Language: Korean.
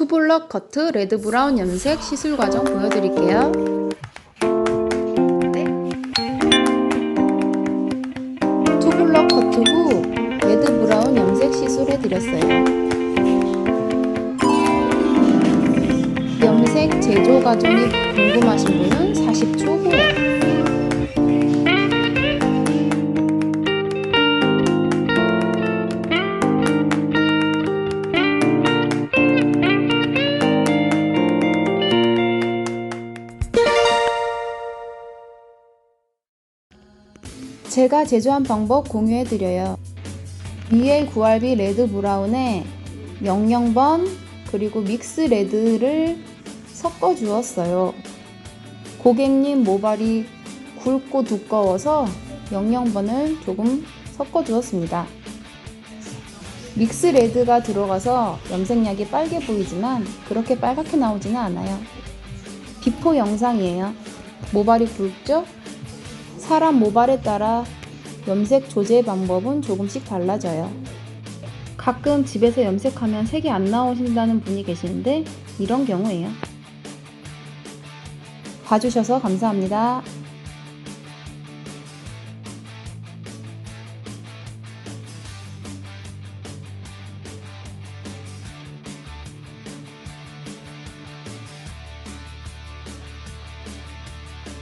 투블럭 커트 레드 브라운 염색 시술 과정 보여드릴게요. 네. 투블럭 커트 후 레드 브라운 염색 시술 해드렸어요. 염색 제조 과정이 궁금하신 분은 40초 후에 제가 제조한 방법 공유해드려요. BL9RB 레드 브라운에 00번 그리고 믹스 레드를 섞어 주었어요. 고객님 모발이 굵고 두꺼워서 00번을 조금 섞어 주었습니다. 믹스 레드가 들어가서 염색약이 빨개 보이지만 그렇게 빨갛게 나오지는 않아요. 비포 영상이에요. 모발이 굵죠? 사람 모발에 따라 염색 조제 방법은 조금씩 달라져요. 가끔 집에서 염색하면 색이 안 나오신다는 분이 계시는데 이런 경우예요. 봐주셔서 감사합니다.